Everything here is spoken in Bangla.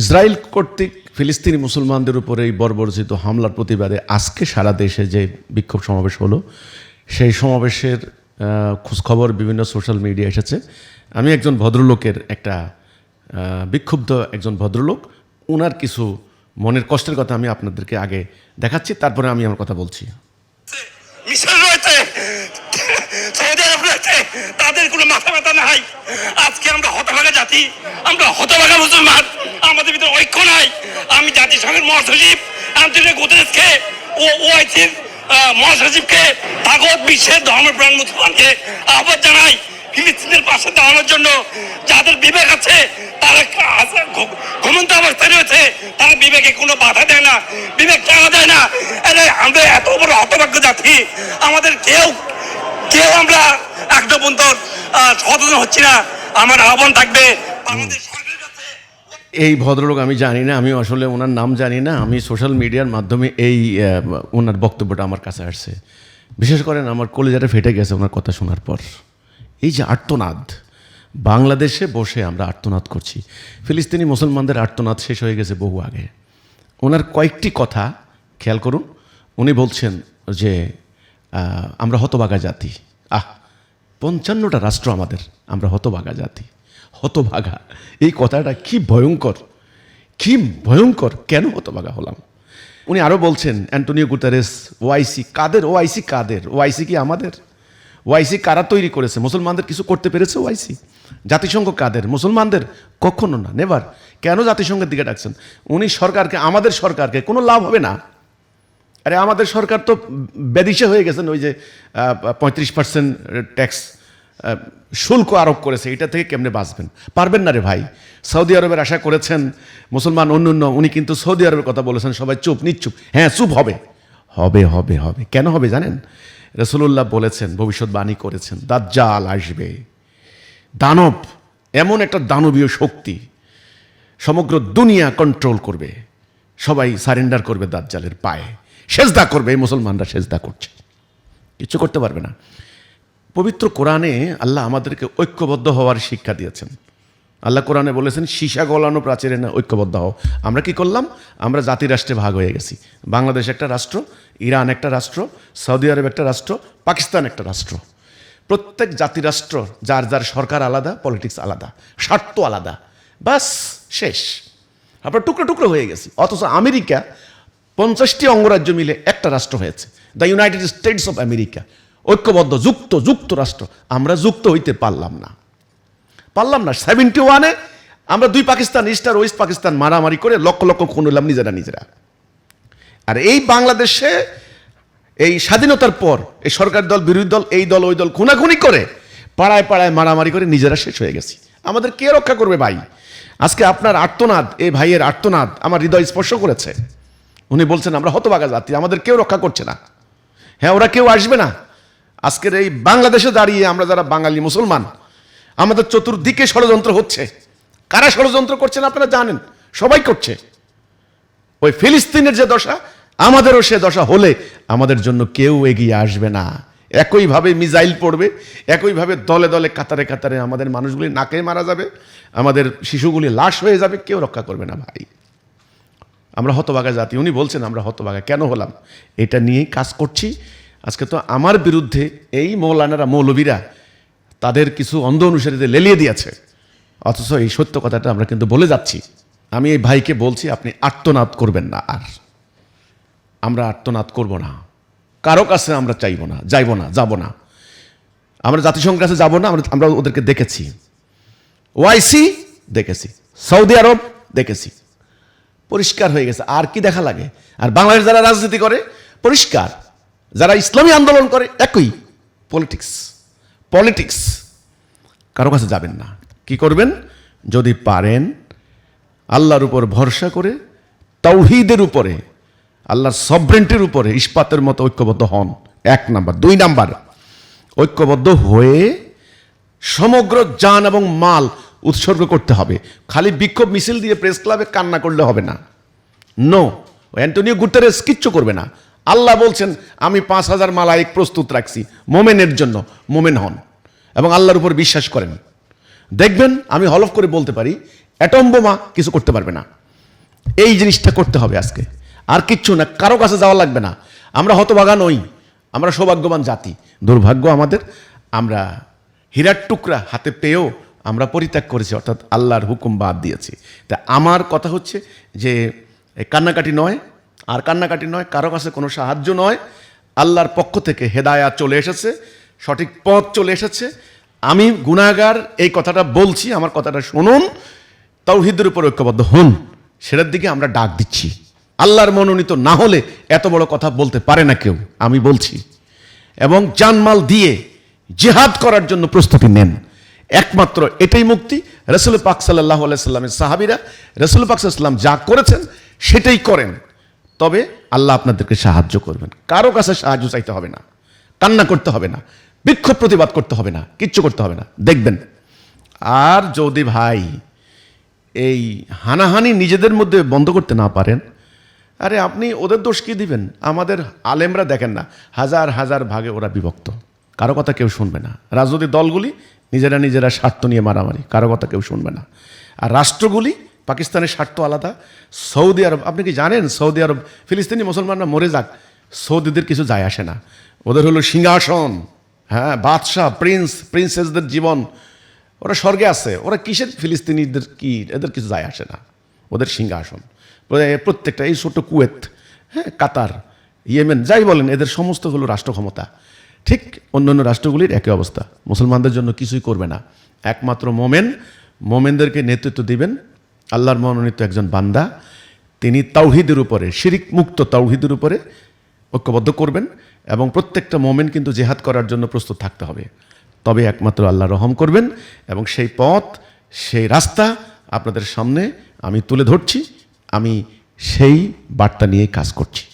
ইসরায়েল কর্তৃক ফিলিস্তিনি মুসলমানদের উপরে এই বর্বরচিত হামলার প্রতিবাদে আজকে সারা দেশে যে বিক্ষোভ সমাবেশ হলো, সেই সমাবেশের খোঁজখবর বিভিন্ন সোশ্যাল মিডিয়া এসেছে। আমি একজন ভদ্রলোকের একটা বিক্ষুব্ধ একজন ভদ্রলোক ওনার কিছু মনের কষ্টের কথা আমি আপনাদেরকে আগে দেখাচ্ছি, তারপরে আমি আমার কথা বলছি। তাদের কোনো মাথা ব্যথা নাই। আজকে আমরা হতভাগা জাতি, আমরা হতভাগা মুসলমান। আমাদের ভিতরে ঐক্য নাই। আমি জাতিসংঘের মহাসচিব, আন্তর্জাতিক গুতরেজকে ও ওআইসির মহাসচিবকে ভাগবত বিশ্বের ধর্মপ্রাণ মুসলমানকে আহ্বান জানাই। ফিলিস্তিনের পাশে দাঁড়ানোর জন্য যাদের বিবেক আছে, তারা ঘুমন্ত অবস্থায় রয়েছে, তারা বিবেকে কোনো বাধা দেয় না, বিবেক চাওয়া দেয় না। আমরা এত বড় হতভাগ্য জাতি, আমাদের কেউ কেউ আমরা একটা পর্যন্ত সচেতন হচ্ছি না। আমার আহ্বান থাকবে কাছে এই ভদ্রলোক আমি জানি না, আমি আসলে ওনার নাম জানি না, আমি সোশ্যাল মিডিয়ার মাধ্যমে এই ওনার বক্তব্যটা আমার কাছে আসছে। বিশেষ করেন আমার কলেজাটা ফেটে গেছে ওনার কথা শোনার পর। এই যে আর্তনাদ, বাংলাদেশে বসে আমরা আর্তনাদ করছি। ফিলিস্তিনি মুসলমানদের আর্তনাদ শেষ হয়ে গেছে বহু আগে। ওনার কয়েকটি কথা খেয়াল করুন। উনি বলছেন যে আমরা হতবাগা জাতি। আহ, পঞ্চান্নটা রাষ্ট্র আমাদের, আমরা হতবাগা জাতি। হতভাগা। এই কথাটা কি ভয়ঙ্কর? কি ভয়ঙ্কর? কেন হতভাগা হলাম? উনি আরও বলছেন, অ্যান্টোনিও গুতারেস ওআইসি কাদের ওআইসি কাদের? ওআইসি কি আমাদের? ওআইসি কারা তৈরি করেছে? মুসলমানদের কিছু করতে পেরেছে ওআইসি জাতিসংঘ কাদের? মুসলমানদের? কখনো না নেবার কেন জাতিসংঘের দিকে ডাকছেন? উনি সরকারকে, আমাদের সরকারকে কোনো লাভ হবে না। আরে আমাদের সরকার তো বেদিশে হয়ে গেছেন ওই যে পঁয়ত্রিশ পার্সেন্ট ট্যাক্স শুল্ক আরোপ করেছে, এটা থেকে কেমনে বাঁচবেন? পারবেন না রে ভাই। সৌদি আরবের আশা করেছেন মুসলমান অন্য অন্য, উনি কিন্তু সৌদি আরবের কথা বলেছেন, সবাই চুপ, নিচ্ছুপ। হ্যাঁ চুপ হবে। হবে হবে হবে। কেন হবে জানেন? রসুল্লাহ বলেছেন, ভবিষ্যৎবাণী করেছেন, দাজ্জাল আসবে। দানব এমন একটা দানবীয় শক্তি সমগ্র দুনিয়া কন্ট্রোল করবে। সবাই সারেন্ডার করবে দাজ্জালের পায়ে। সেজদা করবে, এই মুসলমানরা সেজদা করছে। কিছু করতে পারবে না। পবিত্র কোরআনে আল্লাহ আমাদেরকে ঐক্যবদ্ধ হওয়ার শিক্ষা দিয়েছেন। আল্লাহ কোরআনে বলেছেন, সীসা গলানো প্রাচীরে না, ঐক্যবদ্ধ হও। আমরা কি করলাম? আমরা জাতি রাষ্ট্রে ভাগ হয়ে গেছি। বাংলাদেশ একটা রাষ্ট্র, ইরান একটা রাষ্ট্র, সৌদি আরব একটা রাষ্ট্র, পাকিস্তান একটা রাষ্ট্র। প্রত্যেক জাতিরাষ্ট্র যার যার সরকার আলাদা, পলিটিক্স আলাদা, স্বার্থ আলাদা, বাস শেষ। আমরা টুকরো টুকরো হয়ে গেছি। অথচ আমেরিকা পঞ্চাশটি অঙ্গরাজ্য মিলে একটা রাষ্ট্র হয়েছে। The United States of America ঐক্যবদ্ধ, যুক্ত যুক্ত রাষ্ট্র আমরা যুক্ত হইতে পারলাম না। পারলাম না। সেভেন্টি ওয়ানে আমরা দুই পাকিস্তান ইস্ট আর ওয়েস্ট পাকিস্তান মারামারি করে লক্ষ লক্ষ খুন হলাম নিজেরা নিজেরা। আর এই বাংলাদেশে এই স্বাধীনতার পর এই সরকার দল, বিরোধী দল, এই দল, ওই দল খুনাখুনি করে পাড়ায় পাড়ায় মারামারি করে নিজেরা শেষ হয়ে গেছি। আমাদের কে রক্ষা করবে ভাই? আজকে আপনার আর্তনাদ, এই ভাইয়ের আর্তনাদ আমার হৃদয় স্পর্শ করেছে। উনি বলছেন, আমরা হতবাগা জাতি, আমাদের কেউ রক্ষা করছে না। হ্যাঁ ওরা কেউ আসবে না। আজকের এই বাংলাদেশে দাঁড়িয়ে আমরা যারা বাঙালি মুসলমান, আমাদের চতুর্দিকে ষড়যন্ত্র হচ্ছে। কারা ষড়যন্ত্র করছেন আপনারা জানেন? সবাই করছে। ওই ফিলিস্তিনের যে দশা, আমাদেরও সে দশা হলে আমাদের জন্য কেউ এগিয়ে আসবে না। একইভাবে মিজাইল পড়বে, একইভাবে দলে দলে কাতারে কাতারে আমাদের মানুষগুলি নাকে মারা যাবে, আমাদের শিশুগুলি লাশ হয়ে যাবে, কেউ রক্ষা করবে না ভাই। আমরা হতবাগা জাতি, উনি বলছেন আমরা হতবাগা। কেন হলাম? এটা নিয়েই কাজ করছি। আজকে তো আমার বিরুদ্ধে এই মৌলানারা, মৌলবীরা তাদের কিছু অন্ধ অনুসারীদের লেলিয়ে দিয়েছে। অথচ এই সত্য কথাটা আমরা কিন্তু বলে যাচ্ছি। আমি এই ভাইকে বলছি, আপনি আত্মনাদ করবেন না আর। আমরা আত্মনাদ করব না। কারও কাছে আমরা চাইব না, যাইব না, যাব না। আমরা জাতিসংঘের কাছে যাব না, আমরা আমরা ওদেরকে দেখেছি। ওয়াইসি দেখেছি। সৌদি আরব দেখেছি। পরিষ্কার হয়ে গেছে, আর কি দেখা লাগে? আর বাংলাদেশ যারা রাজনীতি করে, পরিষ্কার। যারা ইসলামী আন্দোলন করে, একই। পলিটিক্স পলিটিক্স কারও কাছে যাবেন না। কি করবেন? যদি পারেন, আল্লাহর উপর ভরসা করে তৌহিদের উপরে, আল্লাহর সবরেন্টের উপরে ইস্পাতের মতো ঐক্যবদ্ধ হন। এক নাম্বার। দুই নাম্বার। ঐক্যবদ্ধ হয়ে সমগ্র যান এবং মাল উৎসর্গ করতে হবে। খালি বিক্ষোভ মিছিল দিয়ে প্রেস ক্লাবে কান্না করলে হবে না। নো অ্যান্টনিও গুটারেস কিচ্ছু করবে না। আল্লাহ বলছেন, আমি পাঁচ হাজার মালাইক প্রস্তুত রাখছি, মোমেনের জন্য, মোমেন হন। এবং আল্লাহর উপর বিশ্বাস করেন। দেখবেন, আমি হলফ করে বলতে পারি, অ্যাটম বোমা কিছু করতে পারবে না। এই জিনিসটা করতে হবে আজকে। আর কিচ্ছু না, কারও কাছে যাওয়া লাগবে না। আমরা হতভাগা নই, আমরা সৌভাগ্যবান জাতি। দুর্ভাগ্য আমাদের, আমরা হীরার টুকরা হাতে পেয়েও আমরা পরিত্যাগ করেছি, অর্থাৎ আল্লাহর হুকুম বাদ দিয়েছি। তা আমার কথা হচ্ছে যে, কান্নাকাটি নয় আর কান্নাকাটি নয়, কারও কাছে কোনো সাহায্য নয়। আল্লাহর পক্ষ থেকে হেদায়া চলে এসেছে, সঠিক পথ চলে এসেছে। আমি গুণাগার এই কথাটা বলছি, আমার কথাটা শুনুন, তৌহিদের উপর ঐক্যবদ্ধ হন। সেটার দিকে আমরা ডাক দিচ্ছি। আল্লাহর মনোনীত না হলে এত বড় কথা বলতে পারে না কেউ, আমি বলছি। এবং জানমাল দিয়ে জেহাদ করার জন্য প্রস্তুতি নেন। একমাত্র এটাই মুক্তি, রসুল পাক সাল্লাহ সাল্লামের সাহাবিরা, রসুল পাক সাল্লাম যা করেছেন, সেটাই করেন। তবে আল্লাহ আপনাদেরকে সাহায্য করবেন। কারও কাছে সাহায্য চাইতে হবে না। কান্না করতে হবে না। বিক্ষোভ প্রতিবাদ করতে হবে না। কিচ্ছু করতে হবে না। দেখবেন। আর যদি ভাই এই হানাহানি নিজেদের মধ্যে বন্ধ করতে না পারেন, আরে আপনি ওদের দোষ কি দিবেন? আমাদের আলেমরা দেখেন না। হাজার হাজার ভাগে ওরা বিভক্ত। কারও কথা কেউ শুনবে না। রাজনৈতিক দলগুলি নিজেরা নিজেরা স্বার্থ নিয়ে মারামারি। কারও কথা কেউ শুনবে না। আর রাষ্ট্রগুলি পাকিস্তানের স্বার্থ আলাদা, সৌদি আরব, আপনি কি জানেন সৌদি আরব, ফিলিস্তিনি মুসলমানরা মরে যাক, সৌদিদের কিছু যায় আসে না। ওদের হলো সিংহাসন হ্যাঁ বাদশাহ, প্রিন্স, প্রিন্সেসদের জীবন, ওরা স্বর্গে আছে, ওরা কিসের ফিলিস্তিনিদের কি, এদের কিছু যায় আসে না, ওদের সিংহাসন। প্রত্যেকটা, এই ছোট কুয়েত হ্যাঁ কাতার, ইয়েমেন, যাই বলেন, এদের সমস্ত হলো রাষ্ট্র ক্ষমতা ঠিক অন্যান্য রাষ্ট্রগুলির একই অবস্থা, মুসলমানদের জন্য কিছুই করবে না। একমাত্র মোমেন, মোমেনদেরকে নেতৃত্ব দিবেন আল্লাহর মনোনীত একজন বান্দা, তিনি তাওহিদের উপরে শিরিক মুক্ত তাওহিদের উপরে ঐক্যবদ্ধ করবেন এবং প্রত্যেকটা মোমেন্ট কিন্তু জেহাদ করার জন্য প্রস্তুত থাকতে হবে। তবে একমাত্র আল্লাহ রহম করবেন এবং সেই পথ, সেই রাস্তা আপনাদের সামনে আমি তুলে ধরছি, আমি সেই বার্তা নিয়ে কাজ করছি।